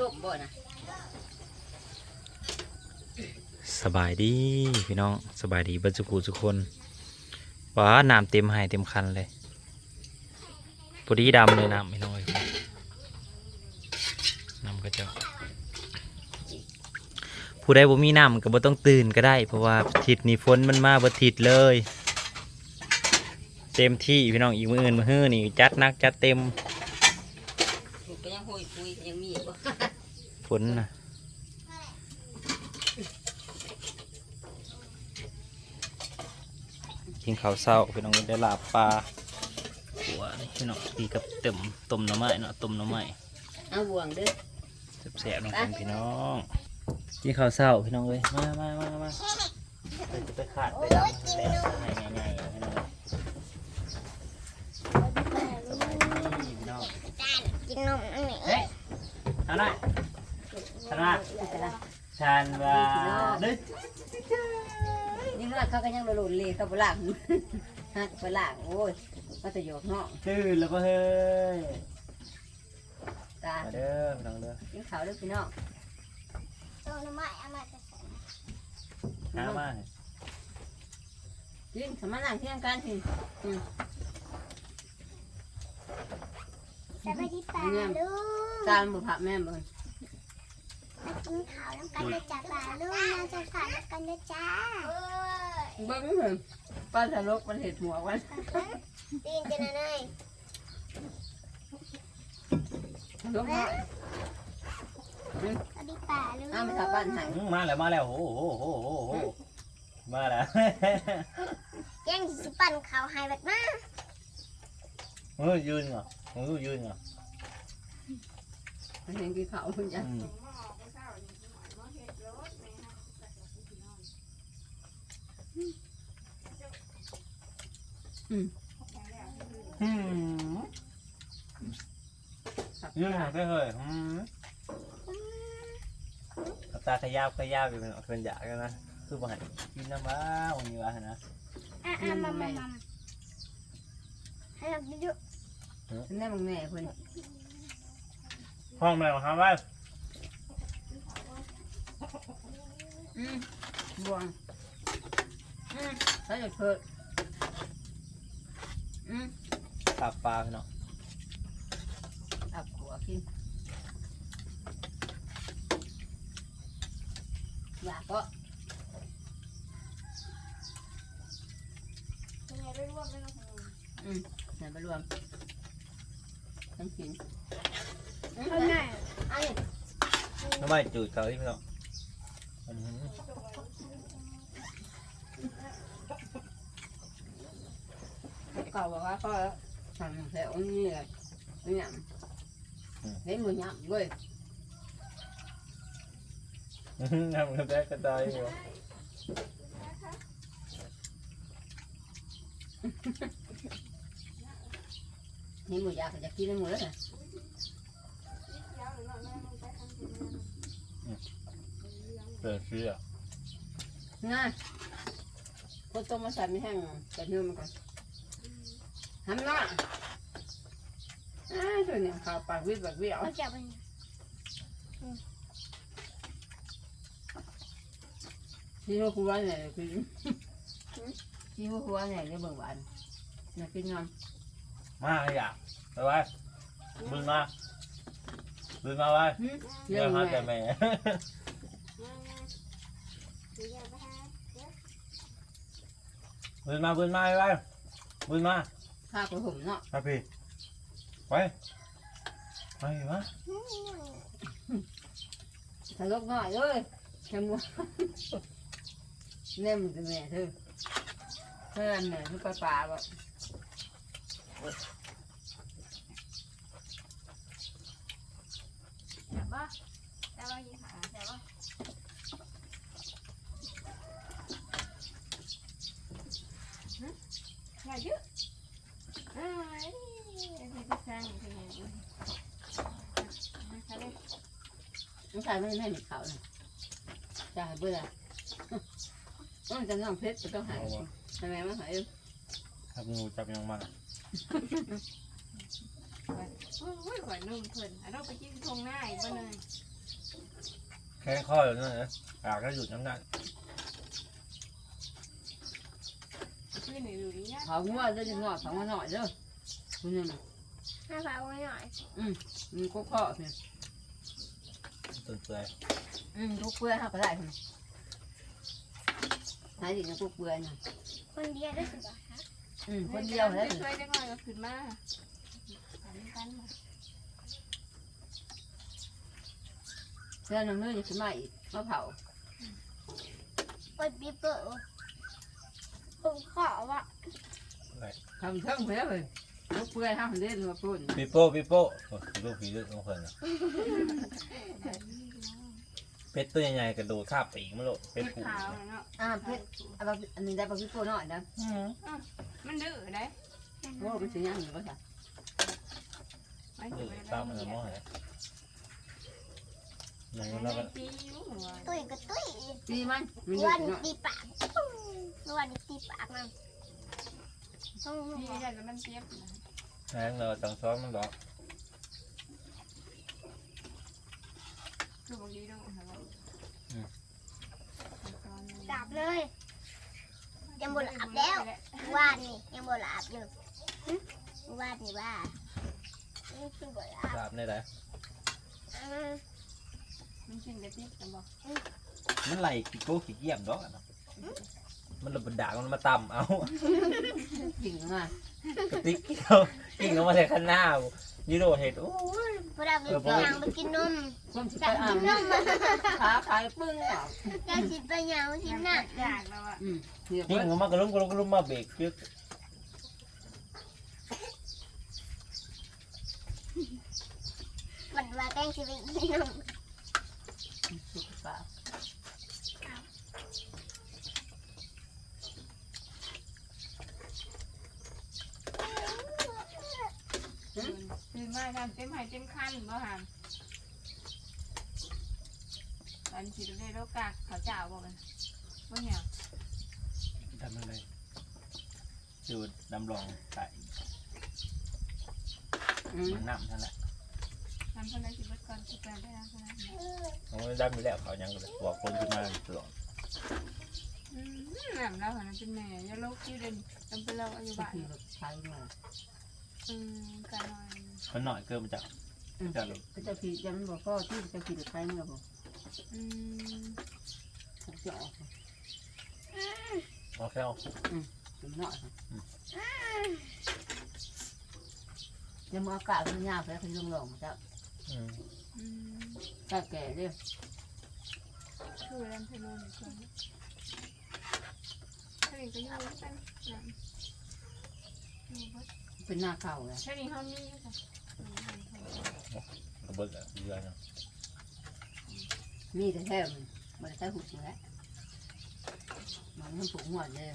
ต้มบ่นะสบายดีพี่น้องสบายดีบัจจุกุทุกคนว้าน้ำเต็มหายเต็มคันเลยพอดีดำเลยน้ำพี่น้องเอ้ยน้ำก็จะผู้ใดบ่มีน้ำก็บ่ต้องตื่นก็ได้ เพราะว่าทิศนี้ฝนมันมาบ่ทิศเลย เต็มที่พี่น้องอีกมืออื่นมือฮื้อนี่จัดนักจัดเต็ม ยังหุยปุยยังมีบ่ฝนนะกินข้าวเศร้าพี่น้องได้ลาบปลาหัวนี่พี่น้องตีกับเต็มต้มหน่อไม้เนาะต้มหน่อไม้เอาบ่วงเด้อแซ่บๆน้องกันพี่น้องกินข้าวเศร้าพี่น้องเลยมามามามาเราจะไปขาดไปดำแล้วให้ง่ายๆพี่น้องสบายดีพี่น้องกินนมอันนี้ เฮ้ยทำหน่อยทำหน่อยฉันว่าดึกนี่ว่าเขาก็ยังหลุนเลยเขาบ่ล้างฮักบ่ล้างโอ้ยมาแต่อยู่นอกตื่นแล้วก็เฮ้ยตามาเด้อพี่น้องเด้อกินข้าวเด้อพี่น้องโตนไม้เอามาจะใส่น้ามากินสมานั่งเที่ยงกันสิอืม สบายดีป่าลูกตามบ่ผักแม่บ่มากินข้าวน้ำกันเลยจ้าป่าลูกมาจะข้าวน้ำกันเลยจ้าเบิ่งเพิ่นป้าทะลกมันเห็ดหัววันตีนจะนั่นเลยลกเนาะสบายดีป่าลูกเอาไปทาบ้านให้อื้อมาแล้วมาแล้วโอ้โหโอ้โหโอ้โหมาแล้วยังสิปั่นข้าวให้แบบมา เฮ้ยยืนเหรอมึงดูยืนเหรอมันเห็นกินข้าวเพิ่นจ้ะอืมอืมอืมยืนห่างไปเลยอืมกับตาขยับขยับอยู่เป็นเป็นอยากกันนะคือบ่หันกินน้ำบ้าวันนี้วะนะอะอะมามามา ให้เราดูแม่มึงแม่เพิ่นห้องแม่ของเขาไว้อืมบ่วงอืมแล้วจะเพิ่นอืมตับปลาพี่น้องตับขัวกินอยากก็ยังไงไม่รู้ว่าไม่ต้องอืม ใส่ไปรวมทั้งกินอืมเอาไงเอานี่น้ำไม่จืดเขาที่พี่น้องอืมเก่าบอกว่าก็สั่งแถวนี้เลยเนี่ยเห็นมือหยับเว้ยทำกันได้ก็ได้อยู่ เห็นมือหยับก็จะกินได้หมดแล้วนะเปิดเสื้อง่ายคนต้มมาใส่ไม่แห้งแต่เนื้อมันก่อนทำหน้าอ้าวตัวเนี่ยข้าวปากวิบแบบวิวเอา จับมันที่หัวเนี่ยคือที่หัวเนี่ยจะเบิ่งหวานอยากกินนอน มาเลยอะไปไว้บึงมาบึงมาไว้เรื่เรื่อองงแม่หาแต่แม่ บึงมาบึงมาไว้บึงมาข้าวกระหุ่มเนาะครับพี่ไปไปมาทะลุง่ายเลยแค่มัวเนี่ยมันจะแม่เธอเพื่อนเนี่ยทุกปลาปลาบอก จับป่ะจับป่ะยิงขาจับป่ะอย่าเยอะอ่าที่จะสร้างที่ไหนมาทะเลน้องชายไม่ให้มีเขาเลยจะหายเบื่อต้องจะน้องเพชรจะต้องหายทำไมไม่หายครับงูจับยังมาโอ้ยข่อยนุ่มเพิ่นอะเราไปกินทงหน้าอีกบ่เลยแข้งข้ออยู่นั่นนะปากก็หยุดน้ำหนักขึ้นหรือเนี่ยเขางัวจะจะงอเขามาหน่อยเด้อคุณนี่มัน ให้ฝากไว้หน่อยมันก็ข้อเนี่ยต้นเปื่อยอืมกุ๊กเปื่อยเขาก็ได้คุณหายดีนะกุ๊กเปื่อยนะคนเดียวได้สิบาทคะอืมคนเดียวแล้วช่วยได้ง่อยก็ขึ้นมาหันกันมาเพื่อนน้องเนื้อจะขึ้นมาอีกมาเผาเปิดบีบเปิดผมขอว่าทำเท่งเพื่อเลย กุ๊กเปื่อยห้ามเล่นมาปุ่นปีโป้ปีโป้โอ้ปีโป้ปีเลือดของเพิ่นน่ะเป็ดตัวใหญ่ๆกระโดดข้าบปีกมาโลดเป็เป็ดดผูขาวเนาะอ่าเพชรเอาไปอันนี้ได้ปลาพิโก้หน่อยนะมันดื้อได้ว่าเป็นสิ่งอย่างหนึ่งก็ใช่ไม่เอถืออตามมันละม้อเหรอไหนมันเราก็ตีอยู่หัวตุ้ยก็ตุ้ยดีมันมันวันเนาะตีปากวันตีปากมันต้องตีได้แล้วมันเจ็บ แรงเราต้องซ้อมมันหรอกคือบางทีต้องหาว่าดับเลยยังบ่หลับแล้ววานนี่ยังบ่หลับอยู่หึวานนี่ว่านี่คือบ่หลับทราบได้ไหมอืมมันกินกระติกกันบอกมันไหลกี่โก้กี่เกี่ยมดอกอะเนาะ มันระเบิดด่างมันมาต่ำเอาจริงมากกระติกเกี่ยวกิ่งออกมาใส่ข้างหน้ายูโรเห็ดโอ้ยพอเราไปกินยางไปกินนมความสิไปจากอ่ากินนนมมาขาขายปึ้งอะจากกินไปยางกินหนักอยากแล้วอะอืมเดี๋ยวกิ่งออกมากระลุ่มกระลุ่มกระลุ่มมาเบรกยึกมันว่าแกล้งสิไปกินนม สุกปลา ตื่นมาทำเต็มหายเต็มคันบ่หามอันที่ได้โรคกากเขาเจ้าบอกกันว่าเนี่ยทำอะไรสูตรดำรองใส่อืมมันน้ำเท่านั้นแหละทำคนใดสิบก่อนสิบแปดได้แล้วคนนั้นเขาไม่ดำอยู่แล้วเขายังเลยบอกคนขึ้นมาตลอดอืมแหม่แล้วหันเป็นแม่ยาโรคที่เด่นจำเป็นเราอายุก็บ้านคือแบบใช้มา อืมการนอนมันหน่อยเกินมาจากจะหลุดก็จะผิดยังบอกพ่อที่จะผิดใช้เมื่อบอกอืมถูกจะออกเอาแค่เอาถึงหน่อยยังมืออากาศมันยากไปคือลงหลงจ้ะอืมอืมก็แก่เด้อคือเล่นเพลินอีกคนถ้าเด็กก็ยังรู้กันนะอยู่บ่ เป็นหน้าเก่าเลยถ้าเด็กเขามีค่ะกระเบิดอะเรือเนาะมีแต่แท้มันใช้หุบแล้วมันมันผูกหัวเลย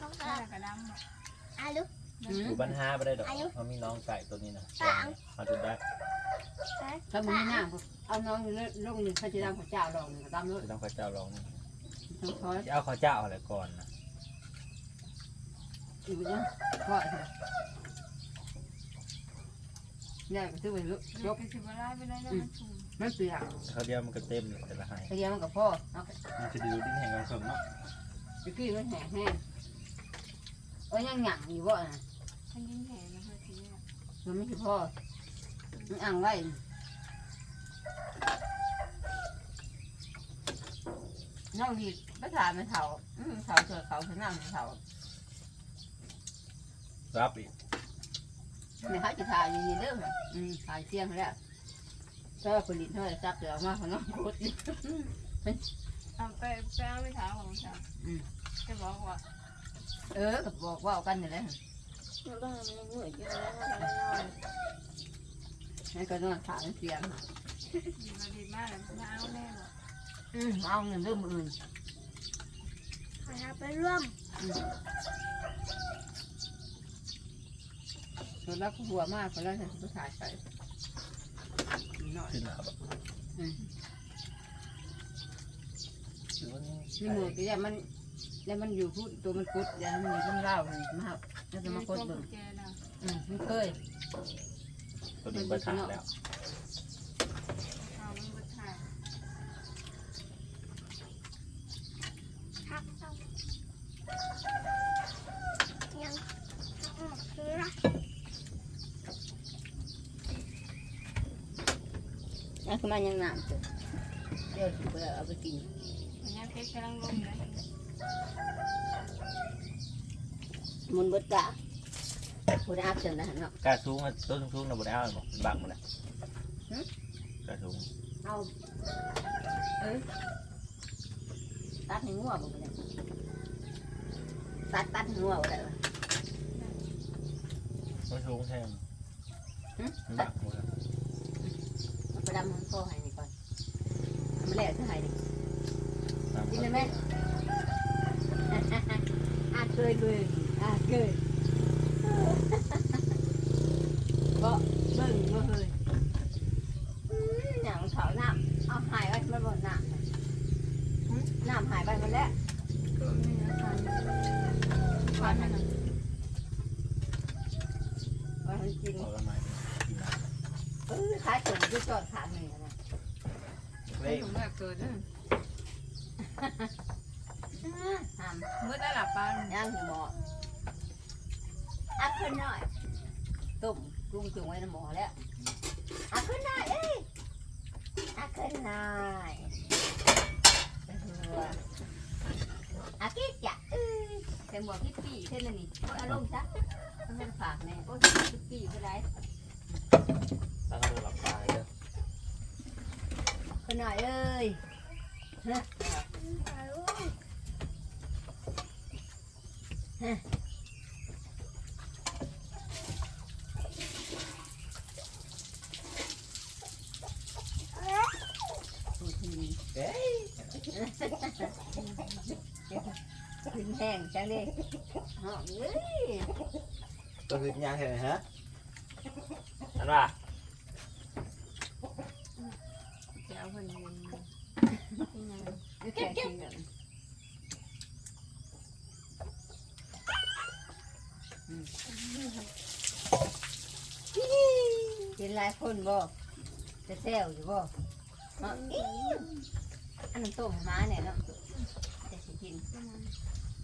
น้องถ้าสาวกระดำอะอาลุอยู่บ้านห้าไปได้ดอกเขามีน้องไก่ตัวนี้นะเขาจุดได้ถ้ามันไม่น่าเอาน้องลงนี่เขาจะดำข้าวเจ้าลองก็ดำเลยจะต้องข้าเจ้าลองนี่ต้องคอยจะเอาข้าวเจ้าอะไรก่อนนะ อยู่ยังก็เนี่ยก็ซื้อไปลุกยกไปสิบไร่ไปได้แล้วมันสูงมันเปียกเขาเดียวมันก็เต็มเลยแต่ละให้พยายามมันกับพ่อเอามันจะดูดิ้นแห่งการเสริมเนาะไปกี้มันแห้งแห้งเอ้ยยังหยั่งอยู่บ่นะท่านยิ่งแห่นะเพื่อนทีเนี่ยมันไม่ใช่พ่อมันอ่างไว้น้องดีภาษามันเถาอืมเถาเถอะเขาเถอะน้ำเถา รับอีกในเขาจะถ่ายอยู่นี่เด้ออืมถ่ายเที่ยงแล้วถ้าผลิตเท่าไหร่ซักเดี๋ยวเอามาเขาน้องโคตรเอาไปไปเอาไปถามของฉันจะบอกว่าเออก็บอกว่าเอากันอยู่แล้วเราต้องทำยังไงกินแล้วก็ไปนอนให้ก็นอนถ่ายเสียงดีมาดีมากเลยมาเอาแน่หรออืมเอาเงินเรื่องอื่นขอไปร่วม ส่วนแล้วก็หัวมากคนแล้วฉันก็ถ่ายไปหน่อยขึ้นนะครับถือว่านี่นี่มือก็ยังมันแล้วมันอยู่พูดตัวมันกุดแล้วมันอยู่ข้างเล่าเลยมาครับแล้วจะมากดเบิ่งแกนะอืมไม่เคย ตัวนี้ไปถามแล้ว นั่นคือมันยังน้ำเถอะเดี๋ยวสิไปเอาไปกินอันนี้เพชรกำลังลงเลยมุนเบดกะผู้ได้อาบจนนะเนาะกาสูงอะต้นสูงๆนะบ่ได้เอาบ่บังบ่ได้หึกาสูงเอาเอ้ยตัดให้งัวบ่ได้ตัดตัดให้งัวบ่ได้วะต้นสูงแท้มันบังบ่ได้ เอาไปดำมันโซ่ให้นี่ก่อนทำแรกคือให้ดิบังกินบ่เลยไหมได้อาเคยเลยอาเคยบ่เบิ่งบ่เคยอืมอย่างมันเขาน้ำเอาหายไว้มันบ่น้ำน่ะหึน้ำหายไปหมดแล้วก็มีอาการควันนั่นน่ะไว้ให้กินเอาละไม้กินน้เออขายส่งที่จอดขาหนึ่งอะนะำไม่เล่ถูกแบบเกิดนะห้ามมืดได้หลับปานย่างหิหมออักขึ้นหน่อยตุ่มกุ้งจุ่มไว้ในหมอแล้วอักขึ้นหน่อยเอ้ยอักขึ้นหน่อยเอออักกิ๊กจ้ะเอ้ยแต่หมวกพี่ปีเท่านั้นนี่โอ้ยอารมณ์จ้ะต้องเป็นฝากแม่โอ้ยพี่ปีก็ได้ตั้งแต่หลับตาเลยเด้อขึ้นหน่อยเอ้ยฮะโอ้ทีเอ้ย ขึ้นแห้งจังเลยหอมเอ้ยก็คือยางแค่ไหนฮะอันว่า จะ เอาคนเงินที่ไหนแค่กินกันกินหลายคนบ่จะแซวอยู่บ่เนาะอิ๊วอันนั้นต้มหมาเนี่ยเนาะจะสิกิน